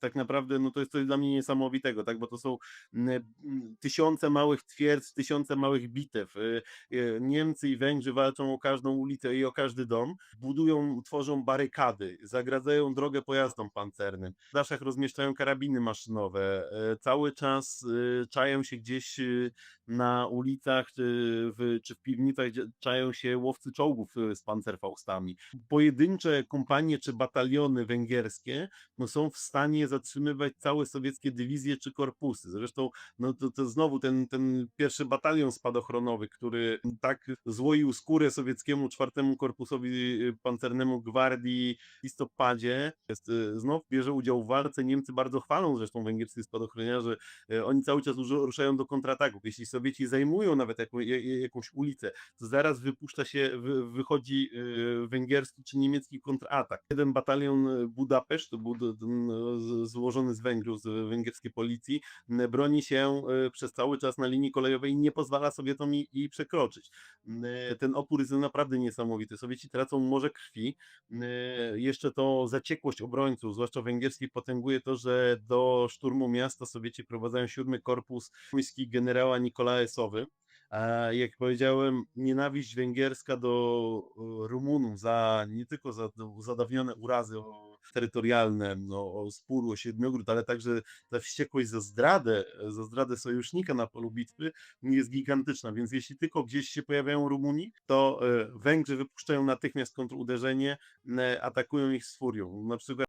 tak naprawdę no to jest coś dla mnie niesamowitego, tak, bo to są tysiące małych twierdz, tysiące małych bitew. Y, y, Niemcy i Węgrzy walczą o każdą ulicę i o każdy dom, budują, tworzą barykady, zagradzają drogę pojazdom pancernym, w daszach rozmieszczają karabiny maszynowe, e, cały czas y, czają się gdzieś y, na ulicach czy w, czy w piwnicach, czają się łowcy czołgów y, z pancerfaustami. Pojedyncze kompanie czy bataliony węgierskie no, są w stanie zatrzymywać całe sowieckie dywizje czy korpusy. Zresztą no, to, to znowu ten, ten pierwszy batalion spadochronowy, który tak złoił skórę sowieckiemu czwartemu korpusowi y, pancernemu gwardii w listopadzie, jest, y, znów bierze udział w walce. Niemcy bardzo chwalą zresztą węgierskich spadochroniarzy. y, Oni cały czas ruszają do kontrataków. Jeśli Sowieci zajmują nawet jaką, ja- ja- jakąś ulicę, to zaraz wypuszcza się, wy, wychodzi węgierski czy niemiecki kontratak. Jeden batalion y, Złożony z Węgrów, z węgierskiej policji, broni się y, przez cały czas na linii kolejowej i nie pozwala Sowietom jej- przekroczyć. Ten opór jest naprawdę niesamowity. Sowieci tracą morze krwi. Jeszcze to zaciekłość obrońców, zwłaszcza węgierskich, potęguje to, że do szturmu miasta Sowieci prowadzają siódmy korpus wojski generała Nikolae Sowy. A jak powiedziałem, nienawiść węgierska do e, Rumunów za nie tylko za zadawnione urazy o, terytorialne, no, o spór o Siedmiogród, ale także ta wściekłość za zdradę, za zdradę sojusznika na polu bitwy jest gigantyczna, więc jeśli tylko gdzieś się pojawiają Rumuni, to e, Węgrzy wypuszczają natychmiast kontruderzenie, e, atakują ich z furią. Na przykład